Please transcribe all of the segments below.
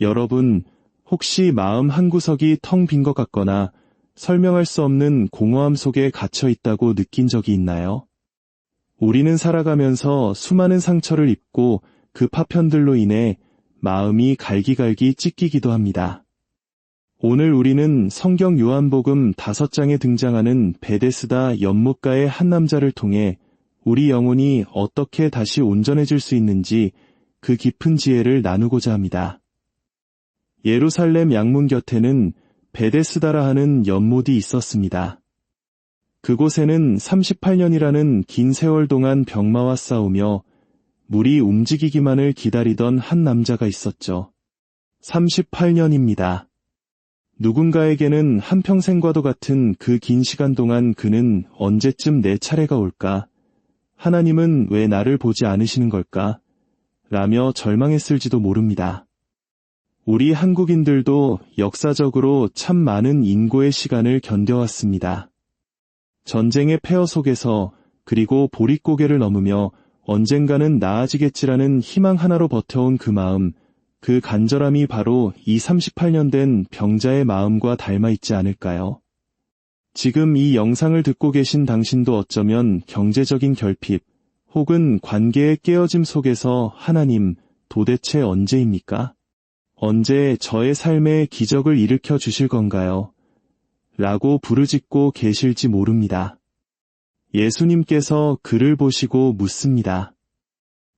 여러분, 혹시 마음 한구석이 텅 빈 것 같거나 설명할 수 없는 공허함 속에 갇혀 있다고 느낀 적이 있나요? 우리는 살아가면서 수많은 상처를 입고 그 파편들로 인해 마음이 갈기갈기 찢기기도 합니다. 오늘 우리는 성경 요한복음 다섯 장에 등장하는 베데스다 연못가의 한 남자를 통해 우리 영혼이 어떻게 다시 온전해질 수 있는지 그 깊은 지혜를 나누고자 합니다. 예루살렘 양문 곁에는 베데스다라 하는 연못이 있었습니다. 그곳에는 38년이라는 긴 세월 동안 병마와 싸우며 물이 움직이기만을 기다리던 한 남자가 있었죠. 38년입니다. 누군가에게는 한평생과도 같은 그 긴 시간 동안 그는 언제쯤 내 차례가 올까? 하나님은 왜 나를 보지 않으시는 걸까? 라며 절망했을지도 모릅니다. 우리 한국인들도 역사적으로 참 많은 인고의 시간을 견뎌왔습니다. 전쟁의 폐허 속에서 그리고 보릿고개를 넘으며 언젠가는 나아지겠지라는 희망 하나로 버텨온 그 마음, 그 간절함이 바로 이 38년 된 병자의 마음과 닮아 있지 않을까요? 지금 이 영상을 듣고 계신 당신도 어쩌면 경제적인 결핍 혹은 관계의 깨어짐 속에서 하나님 도대체 언제입니까? 언제 저의 삶에 기적을 일으켜 주실 건가요? 라고 부르짖고 계실지 모릅니다. 예수님께서 그를 보시고 묻습니다.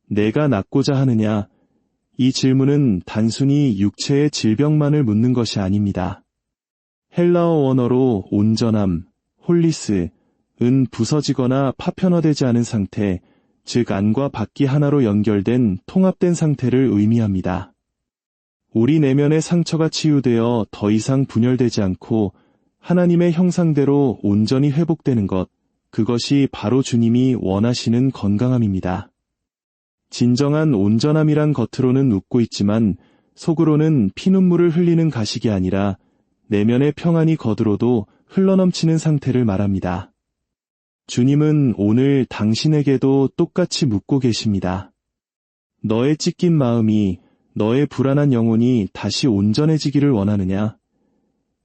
내가 낫고자 하느냐? 이 질문은 단순히 육체의 질병만을 묻는 것이 아닙니다. 헬라어 원어로 온전함, 홀리스, 은 부서지거나 파편화되지 않은 상태, 즉 안과 밖이 하나로 연결된 통합된 상태를 의미합니다. 우리 내면의 상처가 치유되어 더 이상 분열되지 않고 하나님의 형상대로 온전히 회복되는 것, 그것이 바로 주님이 원하시는 건강함입니다. 진정한 온전함이란 겉으로는 웃고 있지만 속으로는 피눈물을 흘리는 가식이 아니라 내면의 평안이 거들어도 흘러넘치는 상태를 말합니다. 주님은 오늘 당신에게도 똑같이 묻고 계십니다. 너의 찢긴 마음이, 너의 불안한 영혼이 다시 온전해지기를 원하느냐?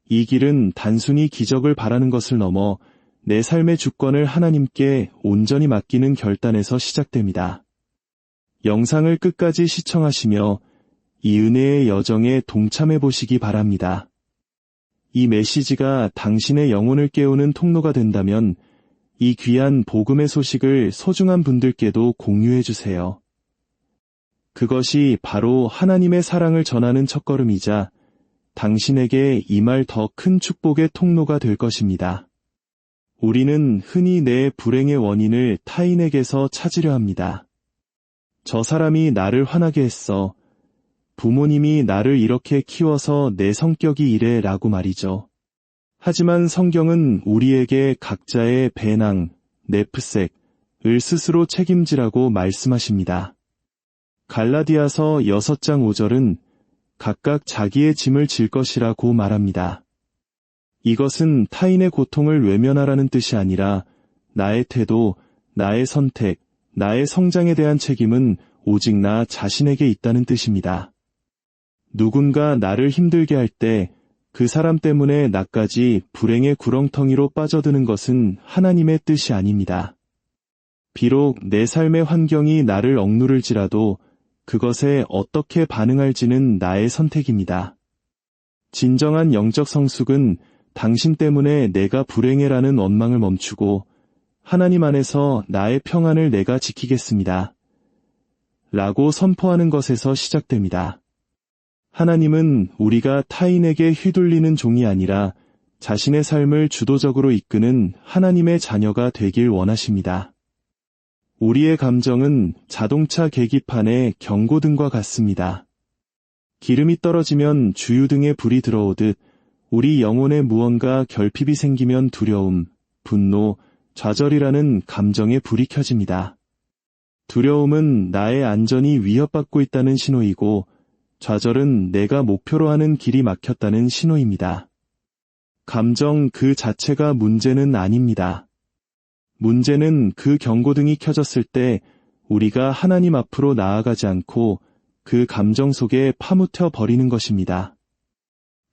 이 길은 단순히 기적을 바라는 것을 넘어 내 삶의 주권을 하나님께 온전히 맡기는 결단에서 시작됩니다. 영상을 끝까지 시청하시며 이 은혜의 여정에 동참해 보시기 바랍니다. 이 메시지가 당신의 영혼을 깨우는 통로가 된다면 이 귀한 복음의 소식을 소중한 분들께도 공유해 주세요. 그것이 바로 하나님의 사랑을 전하는 첫걸음이자 당신에게 임할 더 큰 축복의 통로가 될 것입니다. 우리는 흔히 내 불행의 원인을 타인에게서 찾으려 합니다. 저 사람이 나를 화나게 했어. 부모님이 나를 이렇게 키워서 내 성격이 이래 라고 말이죠. 하지만 성경은 우리에게 각자의 배낭, 네프색을 스스로 책임지라고 말씀하십니다. 갈라디아서 6장 5절은 각각 자기의 짐을 질 것이라고 말합니다. 이것은 타인의 고통을 외면하라는 뜻이 아니라 나의 태도, 나의 선택, 나의 성장에 대한 책임은 오직 나 자신에게 있다는 뜻입니다. 누군가 나를 힘들게 할 때 그 사람 때문에 나까지 불행의 구렁텅이로 빠져드는 것은 하나님의 뜻이 아닙니다. 비록 내 삶의 환경이 나를 억누를지라도 그것에 어떻게 반응할지는 나의 선택입니다. 진정한 영적 성숙은 당신 때문에 내가 불행해라는 원망을 멈추고 하나님 안에서 나의 평안을 내가 지키겠습니다. 라고 선포하는 것에서 시작됩니다. 하나님은 우리가 타인에게 휘둘리는 종이 아니라 자신의 삶을 주도적으로 이끄는 하나님의 자녀가 되길 원하십니다. 우리의 감정은 자동차 계기판의 경고등과 같습니다. 기름이 떨어지면 주유등에 불이 들어오듯 우리 영혼에 무언가 결핍이 생기면 두려움, 분노, 좌절이라는 감정에 불이 켜집니다. 두려움은 나의 안전이 위협받고 있다는 신호이고 좌절은 내가 목표로 하는 길이 막혔다는 신호입니다. 감정 그 자체가 문제는 아닙니다. 문제는 그 경고등이 켜졌을 때 우리가 하나님 앞으로 나아가지 않고 그 감정 속에 파묻혀 버리는 것입니다.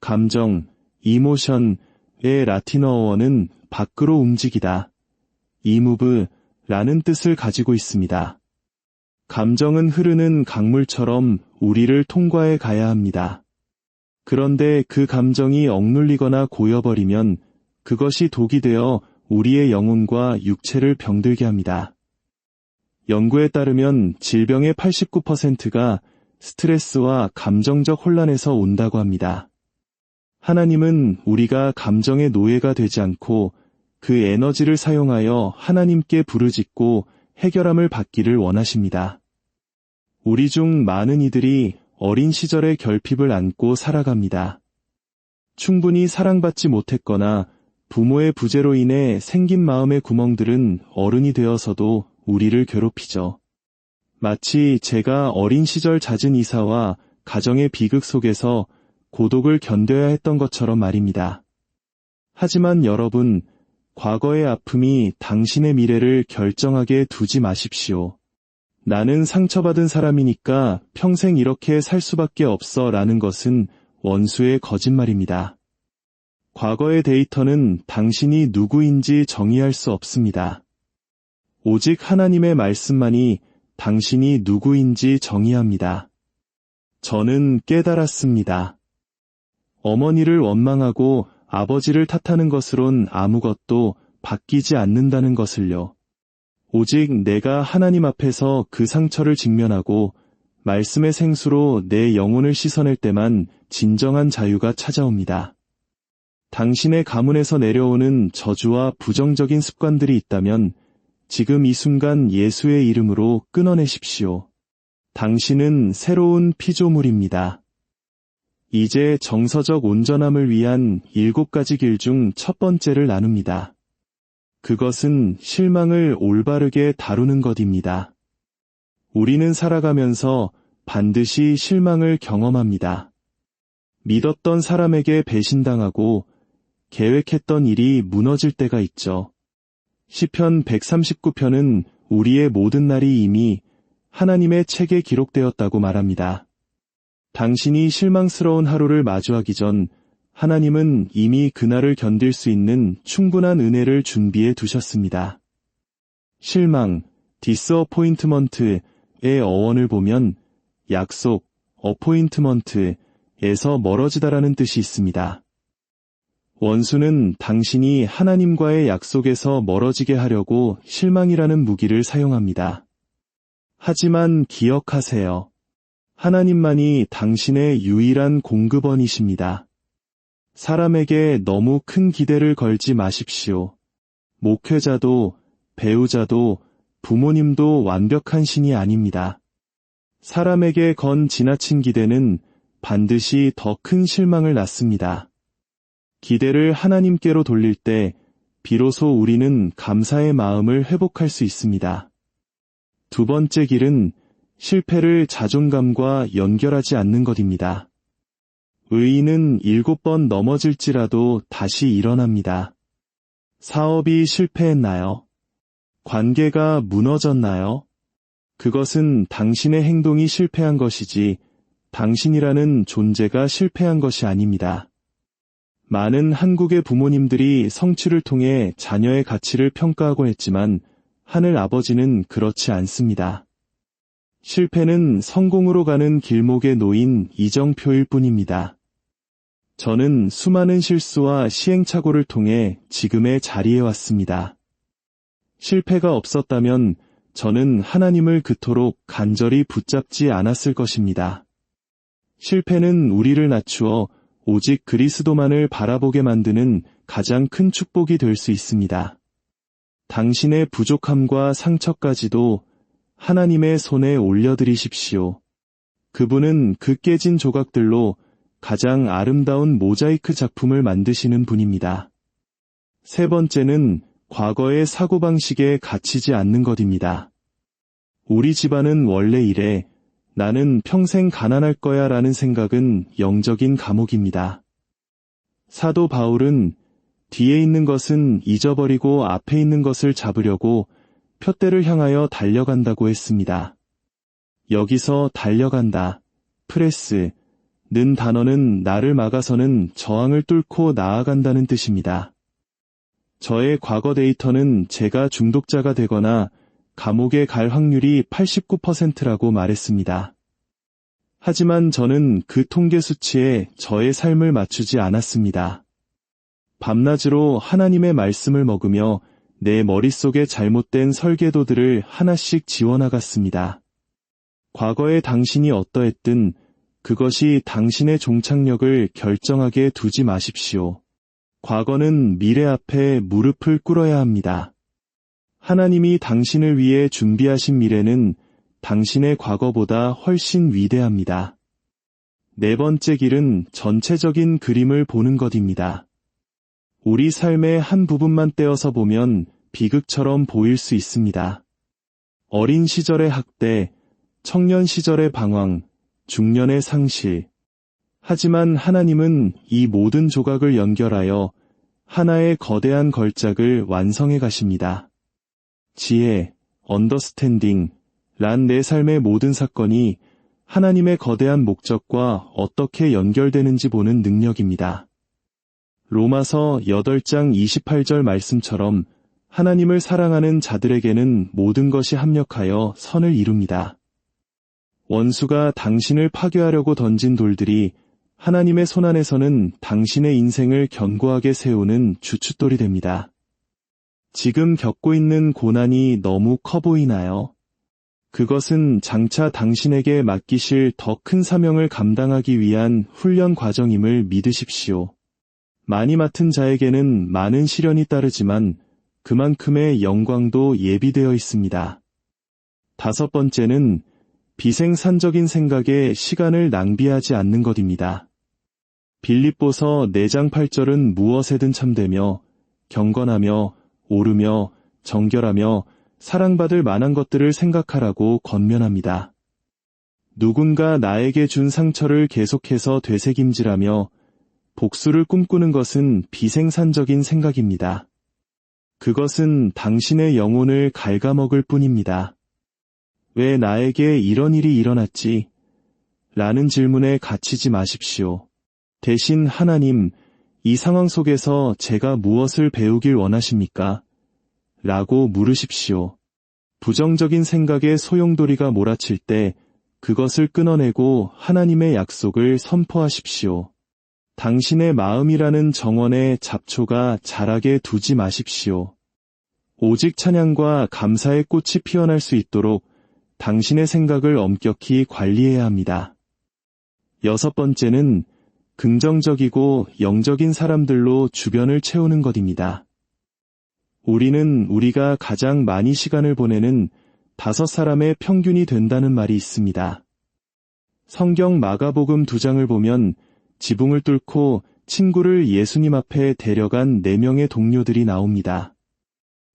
감정, 이모션의 라틴어어는 밖으로 움직이다. 이무브라는 뜻을 가지고 있습니다. 감정은 흐르는 강물처럼 우리를 통과해 가야 합니다. 그런데 그 감정이 억눌리거나 고여버리면 그것이 독이 되어 우리의 영혼과 육체를 병들게 합니다. 연구에 따르면 질병의 89%가 스트레스와 감정적 혼란에서 온다고 합니다. 하나님은 우리가 감정의 노예가 되지 않고 그 에너지를 사용하여 하나님께 부르짖고 해결함을 받기를 원하십니다. 우리 중 많은 이들이 어린 시절의 결핍을 안고 살아갑니다. 충분히 사랑받지 못했거나 부모의 부재로 인해 생긴 마음의 구멍들은 어른이 되어서도 우리를 괴롭히죠. 마치 제가 어린 시절 잦은 이사와 가정의 비극 속에서 고독을 견뎌야 했던 것처럼 말입니다. 하지만 여러분, 과거의 아픔이 당신의 미래를 결정하게 두지 마십시오. 나는 상처받은 사람이니까 평생 이렇게 살 수밖에 없어 라는 것은 원수의 거짓말입니다. 과거의 데이터는 당신이 누구인지 정의할 수 없습니다. 오직 하나님의 말씀만이 당신이 누구인지 정의합니다. 저는 깨달았습니다. 어머니를 원망하고 아버지를 탓하는 것으론 아무것도 바뀌지 않는다는 것을요. 오직 내가 하나님 앞에서 그 상처를 직면하고 말씀의 생수로 내 영혼을 씻어낼 때만 진정한 자유가 찾아옵니다. 당신의 가문에서 내려오는 저주와 부정적인 습관들이 있다면 지금 이 순간 예수의 이름으로 끊어내십시오. 당신은 새로운 피조물입니다. 이제 정서적 온전함을 위한 일곱 가지 길 중 첫 번째를 나눕니다. 그것은 실망을 올바르게 다루는 것입니다. 우리는 살아가면서 반드시 실망을 경험합니다. 믿었던 사람에게 배신당하고 계획했던 일이 무너질 때가 있죠. 시편 139편은 우리의 모든 날이 이미 하나님의 책에 기록되었다고 말합니다. 당신이 실망스러운 하루를 마주하기 전 하나님은 이미 그날을 견딜 수 있는 충분한 은혜를 준비해 두셨습니다. 실망, 디스어포인트먼트의 어원을 보면 약속, 어포인트먼트에서 멀어지다라는 뜻이 있습니다. 원수는 당신이 하나님과의 약속에서 멀어지게 하려고 실망이라는 무기를 사용합니다. 하지만 기억하세요. 하나님만이 당신의 유일한 공급원이십니다. 사람에게 너무 큰 기대를 걸지 마십시오. 목회자도, 배우자도, 부모님도 완벽한 신이 아닙니다. 사람에게 건 지나친 기대는 반드시 더 큰 실망을 낳습니다. 기대를 하나님께로 돌릴 때 비로소 우리는 감사의 마음을 회복할 수 있습니다. 두 번째 길은 실패를 자존감과 연결하지 않는 것입니다. 의인은 일곱 번 넘어질지라도 다시 일어납니다. 사업이 실패했나요? 관계가 무너졌나요? 그것은 당신의 행동이 실패한 것이지 당신이라는 존재가 실패한 것이 아닙니다. 많은 한국의 부모님들이 성취를 통해 자녀의 가치를 평가하곤 했지만 하늘 아버지는 그렇지 않습니다. 실패는 성공으로 가는 길목에 놓인 이정표일 뿐입니다. 저는 수많은 실수와 시행착오를 통해 지금의 자리에 왔습니다. 실패가 없었다면 저는 하나님을 그토록 간절히 붙잡지 않았을 것입니다. 실패는 우리를 낮추어 오직 그리스도만을 바라보게 만드는 가장 큰 축복이 될 수 있습니다. 당신의 부족함과 상처까지도 하나님의 손에 올려드리십시오. 그분은 그 깨진 조각들로 가장 아름다운 모자이크 작품을 만드시는 분입니다. 세 번째는 과거의 사고방식에 갇히지 않는 것입니다. 우리 집안은 원래 이래 나는 평생 가난할 거야 라는 생각은 영적인 감옥입니다. 사도 바울은 뒤에 있는 것은 잊어버리고 앞에 있는 것을 잡으려고 표대를 향하여 달려간다고 했습니다. 여기서 달려간다 프레스, 는 단어는 나를 막아서는 저항을 뚫고 나아간다는 뜻입니다. 저의 과거 데이터는 제가 중독자가 되거나 감옥에 갈 확률이 89%라고 말했습니다. 하지만 저는 그 통계 수치에 저의 삶을 맞추지 않았습니다. 밤낮으로 하나님의 말씀을 먹으며 내 머릿속에 잘못된 설계도들을 하나씩 지워나갔습니다. 과거의 당신이 어떠했든 그것이 당신의 종착역을 결정하게 두지 마십시오. 과거는 미래 앞에 무릎을 꿇어야 합니다. 하나님이 당신을 위해 준비하신 미래는 당신의 과거보다 훨씬 위대합니다. 네 번째 길은 전체적인 그림을 보는 것입니다. 우리 삶의 한 부분만 떼어서 보면 비극처럼 보일 수 있습니다. 어린 시절의 학대, 청년 시절의 방황, 중년의 상실. 하지만 하나님은 이 모든 조각을 연결하여 하나의 거대한 걸작을 완성해 가십니다. 지혜, 언더스탠딩, 란 내 삶의 모든 사건이 하나님의 거대한 목적과 어떻게 연결되는지 보는 능력입니다. 로마서 8장 28절 말씀처럼 하나님을 사랑하는 자들에게는 모든 것이 합력하여 선을 이룹니다. 원수가 당신을 파괴하려고 던진 돌들이 하나님의 손안에서는 당신의 인생을 견고하게 세우는 주춧돌이 됩니다. 지금 겪고 있는 고난이 너무 커 보이나요? 그것은 장차 당신에게 맡기실 더 큰 사명을 감당하기 위한 훈련 과정임을 믿으십시오. 많이 맡은 자에게는 많은 시련이 따르지만 그만큼의 영광도 예비되어 있습니다. 다섯 번째는 비생산적인 생각에 시간을 낭비하지 않는 것입니다. 빌립보서 4장 8절은 무엇에든 참되며 경건하며 오르며 정결하며 사랑받을 만한 것들을 생각하라고 권면합니다. 누군가 나에게 준 상처를 계속해서 되새김질하며 복수를 꿈꾸는 것은 비생산적인 생각입니다. 그것은 당신의 영혼을 갉아먹을 뿐입니다. 왜 나에게 이런 일이 일어났지? 라는 질문에 갇히지 마십시오. 대신 하나님, 이 상황 속에서 제가 무엇을 배우길 원하십니까? 라고 물으십시오. 부정적인 생각에 소용돌이가 몰아칠 때 그것을 끊어내고 하나님의 약속을 선포하십시오. 당신의 마음이라는 정원에 잡초가 자라게 두지 마십시오. 오직 찬양과 감사의 꽃이 피어날 수 있도록 당신의 생각을 엄격히 관리해야 합니다. 여섯 번째는 긍정적이고 영적인 사람들로 주변을 채우는 것입니다. 우리는 우리가 가장 많이 시간을 보내는 다섯 사람의 평균이 된다는 말이 있습니다. 성경 마가복음 두 장을 보면 지붕을 뚫고 친구를 예수님 앞에 데려간 네 명의 동료들이 나옵니다.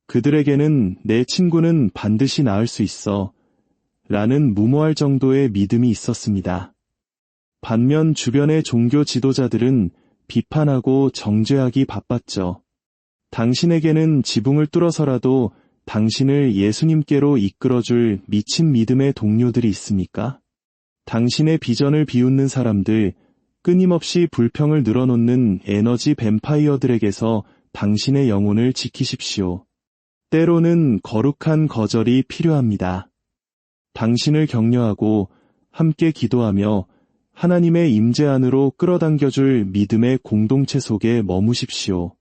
그들에게는 내 친구는 반드시 나을 수 있어 라는 무모할 정도의 믿음이 있었습니다. 반면 주변의 종교 지도자들은 비판하고 정죄하기 바빴죠. 당신에게는 지붕을 뚫어서라도 당신을 예수님께로 이끌어줄 미친 믿음의 동료들이 있습니까? 당신의 비전을 비웃는 사람들, 끊임없이 불평을 늘어놓는 에너지 뱀파이어들에게서 당신의 영혼을 지키십시오. 때로는 거룩한 거절이 필요합니다. 당신을 격려하고 함께 기도하며 하나님의 임재 안으로 끌어당겨줄 믿음의 공동체 속에 머무십시오.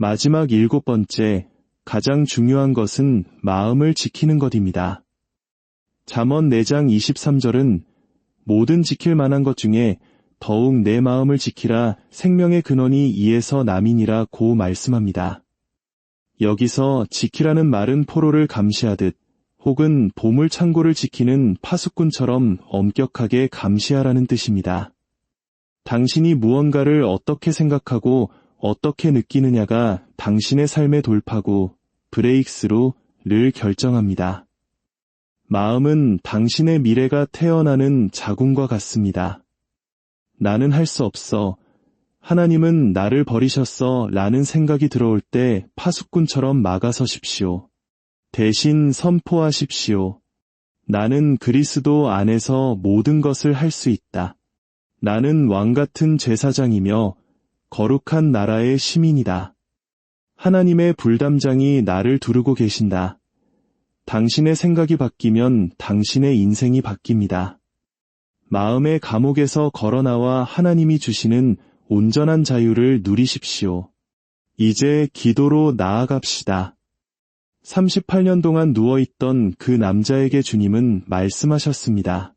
마지막 일곱 번째, 가장 중요한 것은 마음을 지키는 것입니다. 잠언 4장 23절은 모든 지킬 만한 것 중에 더욱 내 마음을 지키라 생명의 근원이 이에서 남이니라 고 말씀합니다. 여기서 지키라는 말은 포로를 감시하듯 혹은 보물 창고를 지키는 파수꾼처럼 엄격하게 감시하라는 뜻입니다. 당신이 무언가를 어떻게 생각하고 어떻게 느끼느냐가 당신의 삶의 돌파구, 브레이크스루를 결정합니다. 마음은 당신의 미래가 태어나는 자궁과 같습니다. 나는 할 수 없어. 하나님은 나를 버리셨어 라는 생각이 들어올 때 파수꾼처럼 막아서십시오. 대신 선포하십시오. 나는 그리스도 안에서 모든 것을 할 수 있다. 나는 왕 같은 제사장이며 거룩한 나라의 시민이다. 하나님의 불담장이 나를 두르고 계신다. 당신의 생각이 바뀌면 당신의 인생이 바뀝니다. 마음의 감옥에서 걸어나와 하나님이 주시는 온전한 자유를 누리십시오. 이제 기도로 나아갑시다. 38년 동안 누워있던 그 남자에게 주님은 말씀하셨습니다.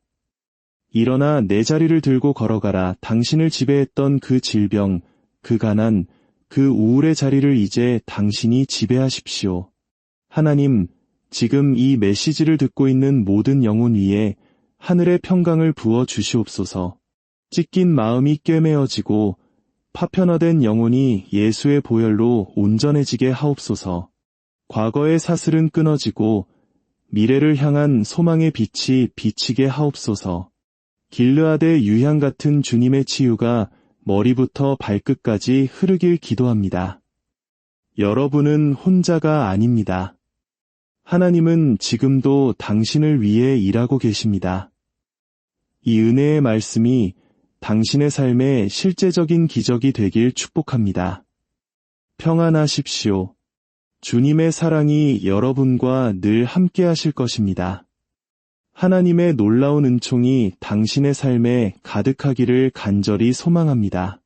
일어나 내 자리를 들고 걸어가라. 당신을 지배했던 그 질병, 그 가난, 그 우울의 자리를 이제 당신이 지배하십시오. 하나님, 지금 이 메시지를 듣고 있는 모든 영혼 위에 하늘의 평강을 부어 주시옵소서. 찢긴 마음이 꿰매어지고 파편화된 영혼이 예수의 보혈로 온전해지게 하옵소서. 과거의 사슬은 끊어지고 미래를 향한 소망의 빛이 비치게 하옵소서. 길르아드의 유향 같은 주님의 치유가 머리부터 발끝까지 흐르길 기도합니다. 여러분은 혼자가 아닙니다. 하나님은 지금도 당신을 위해 일하고 계십니다. 이 은혜의 말씀이 당신의 삶에 실제적인 기적이 되길 축복합니다. 평안하십시오. 주님의 사랑이 여러분과 늘 함께 하실 것입니다. 하나님의 놀라운 은총이 당신의 삶에 가득하기를 간절히 소망합니다.